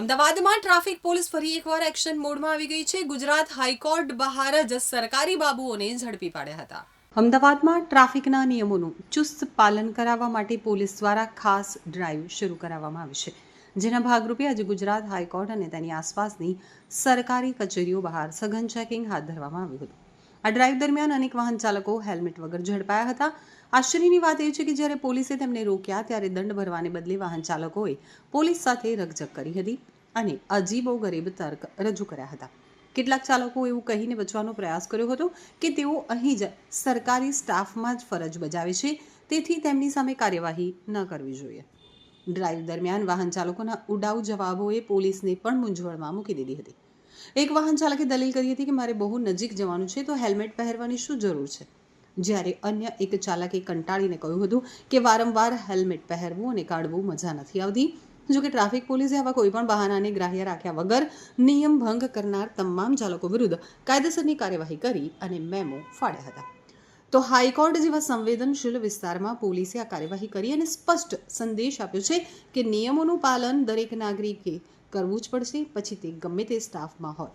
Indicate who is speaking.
Speaker 1: અમદાવાદમાં traffic police ફરી એકવાર એક્શન મોડમાં આવી ગઈ છે. ગુજરાત હાઈકોર્ટ બહાર જ સરકારી બાબુઓને ઝડપી પાડ્યા હતા. અમદાવાદમાં ટ્રાફિકના નિયમોનું ચુસ્ત પાલન કરાવવા માટે પોલીસ દ્વારા ખાસ ડ્રાઈવ શરૂ કરાવવામાં આવી છે. જેના ભાગરૂપે આજે ગુજરાત હાઈકોર્ટ અને તેની આસપાસની સરકારી કચેરીઓ બહાર સઘન ચેકિંગ હાથ ધરવામાં આવ્યું હતું. આ ડ્રાઈવ દરમિયાન અનેક વાહન ચાલકો હેલ્મેટ વગર ઝડપાયા હતા. આશ્ચર્યની વાત એ છે કે જ્યારે પોલીસે તેમને રોક્યા ત્યારે દંડ ભરવાને બદલે વાહન ચાલકોએ પોલીસ સાથે રકઝક કરી હતી અને અજીબો ગરીબ તર્ક રજૂ કર્યા હતા. કેટલાક ચાલકો એવું કહીને બચવાનો પ્રયાસ કર્યો હતો કે તેઓ અહીં જ સરકારી સ્ટાફમાં જ ફરજ બજાવે છે, તેથી તેમની સામે કાર્યવાહી ન કરવી જોઈએ. ડ્રાઈવ દરમિયાન વાહન ચાલકોના ઉડાઉ જવાબોએ પોલીસને પણ મૂંઝવણમાં મૂકી દીધી હતી. એક વાહન ચાલકે દલીલ કરી હતી કે મારે બહુ નજીક જવાનું છે, તો હેલ્મેટ પહેરવાની શું જરૂર છે? જ્યારે અન્ય એક ચાલકે કંટાળીને કહ્યું હતું કે વારંવાર હેલ્મેટ પહેરવું અને કાઢવું મજા નથી આવતી. જોકે ટ્રાફિક પોલીસે આવા કોઈપણ બહાનાને ગ્રાહ્ય રાખ્યા વગર નિયમ ભંગ કરનાર તમામ ચાલકો વિરુદ્ધ કાયદેસરની કાર્યવાહી કરી અને મેમો ફાડ્યા હતા. તો હાઈકોર્ટ જેવા સંવેદનશીલ વિસ્તારમાં પોલીસે આ કાર્યવાહી કરી અને સ્પષ્ટ સંદેશ આપ્યો છે કે નિયમોનું પાલન દરેક નાગરિકે કરવું જ પડશે, પછી તે ગમે તે સ્ટાફમાં હોય.